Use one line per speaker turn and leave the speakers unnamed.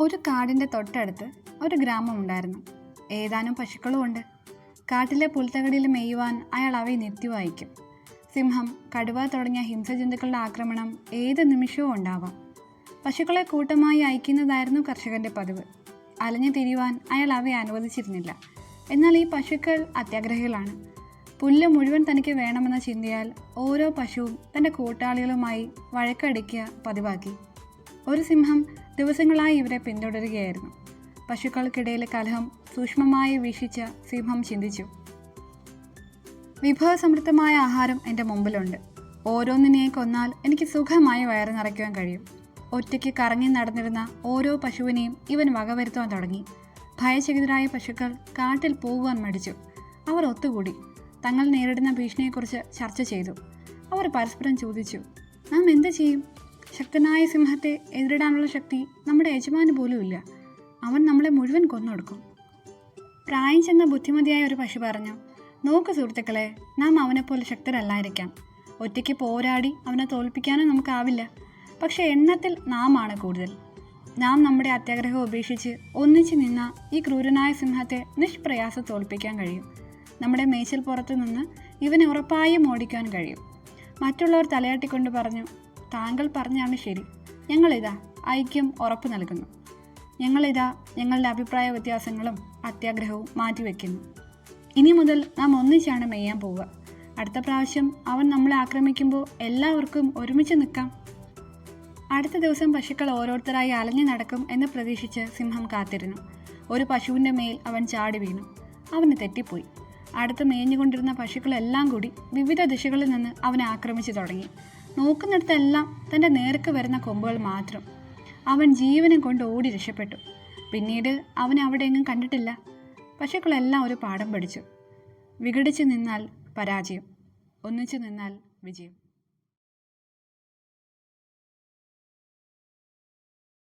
ഒരു കാടിന്റെ തൊട്ടടുത്ത് ഒരു ഗ്രാമം ഉണ്ടായിരുന്നു. ഏതാനും പശുക്കളും ഉണ്ട്. കാട്ടിലെ പുൽത്തകടിയിൽ മെയ്യുവാൻ അയാൾ അവയെ നിർത്തിവായിക്കും സിംഹം കടുവ തുടങ്ങിയ ഹിംസജന്തുക്കളുടെ ആക്രമണം ഏത് നിമിഷവും ഉണ്ടാവാം. പശുക്കളെ കൂട്ടമായി അയക്കുന്നതായിരുന്നു കർഷകന്റെ പതിവ്. അലഞ്ഞു തിരിയുവാൻ അയാൾ അവയെ അനുവദിച്ചിരുന്നില്ല. എന്നാൽ ഈ പശുക്കൾ അത്യാഗ്രഹികളാണ്. പുല്ല് മുഴുവൻ തനിക്ക് വേണമെന്ന ചിന്തയാൽ ഓരോ പശുവും തന്റെ കൂട്ടാളികളുമായി വഴക്കടിക്കുക പതിവാക്കി. ഒരു സിംഹം ദിവസങ്ങളായി ഇവരെ പിന്തുടരുകയായിരുന്നു. പശുക്കൾക്കിടയിലെ കലഹം സൂക്ഷ്മമായി വീക്ഷിച്ച സിംഹം ചിന്തിച്ചു. വിഭവസമൃദ്ധമായ ആഹാരം എന്റെ മുമ്പിലുണ്ട്. ഓരോന്നിനെ കൊന്നാൽ എനിക്ക് സുഖമായി വയറ് നിറയ്ക്കുവാൻ കഴിയും. ഒറ്റയ്ക്ക് കറങ്ങി നടന്നിരുന്ന ഓരോ പശുവിനെയും ഇവൻ വകവരുത്തുവാൻ തുടങ്ങി. ഭയചകിതരായ പശുക്കൾ കാട്ടിൽ പോകുവാൻ മടിച്ചു. അവർ ഒത്തുകൂടി. തങ്ങൾ നേരിടുന്ന ഭീഷണിയെക്കുറിച്ച് ചർച്ച ചെയ്തു. അവർ പരസ്പരം ചോദിച്ചു നാം എന്ത് ചെയ്യും? ശക്തനായ സിംഹത്തെ എതിരിടാനുള്ള ശക്തി നമ്മുടെ യജമാന് പോലും ഇല്ല. അവൻ നമ്മളെ മുഴുവൻ കൊന്നൊടുക്കും. പ്രായം ചെന്ന ബുദ്ധിമതിയായ ഒരു പശു പറഞ്ഞു നോക്ക് സുഹൃത്തുക്കളെ നാം അവനെപ്പോലെ ശക്തരല്ലായിരിക്കാം. ഒറ്റയ്ക്ക് പോരാടി അവനെ തോൽപ്പിക്കാനും നമുക്കാവില്ല. പക്ഷേ എണ്ണത്തിൽ നാം ആണ് കൂടുതൽ. നാം നമ്മുടെ അത്യാഗ്രഹം ഉപേക്ഷിച്ച് ഒന്നിച്ചു നിന്ന ഈ ക്രൂരനായ സിംഹത്തെ നിഷ്പ്രയാസ തോൽപ്പിക്കാൻ കഴിയും. നമ്മുടെ മേച്ചിൽ പുറത്തു നിന്ന് ഇവനെ ഉറപ്പായും ഓടിക്കാൻ കഴിയും. മറ്റുള്ളവർ തലയാട്ടിക്കൊണ്ട് പറഞ്ഞു താങ്കൾ പറഞ്ഞാണ് ശരി. ഞങ്ങളിതാ ഐക്യം ഉറപ്പു നൽകുന്നു. ഞങ്ങളിതാ ഞങ്ങളുടെ അഭിപ്രായ വ്യത്യാസങ്ങളും അത്യാഗ്രഹവും മാറ്റിവെക്കുന്നു. ഇനി മുതൽ നാം ഒന്നിച്ചാണ് മെയ്യാൻ പോവുക. അടുത്ത പ്രാവശ്യം അവൻ നമ്മളെ ആക്രമിക്കുമ്പോൾ എല്ലാവർക്കും ഒരുമിച്ച് നിൽക്കാം. അടുത്ത ദിവസം പശുക്കൾ ഓരോരുത്തരായി അലഞ്ഞു നടക്കും എന്ന് പ്രതീക്ഷിച്ച് സിംഹം കാത്തിരുന്നു. ഒരു പശുവിന്റെ മേൽ അവൻ ചാടി വീണു. അവന് തെറ്റിപ്പോയി. അടുത്ത് മേഞ്ഞുകൊണ്ടിരുന്ന പശുക്കളെല്ലാം കൂടി വിവിധ ദിശകളിൽ നിന്ന് അവനെ ആക്രമിച്ചു തുടങ്ങി. നോക്കുന്നിടത്തെല്ലാം തന്റെ നേർക്ക് വരുന്ന കൊമ്പുകൾ മാത്രം. അവൻ ജീവനം കൊണ്ട് ഓടി രക്ഷപ്പെട്ടു. പിന്നീട് അവൻ അവിടെ എങ്ങും കണ്ടിട്ടില്ല. പശുക്കളെല്ലാം ഒരു പാഠം പഠിച്ചു. വിഘടിച്ചു നിന്നാൽ പരാജയം ഒന്നിച്ചു നിന്നാൽ വിജയം.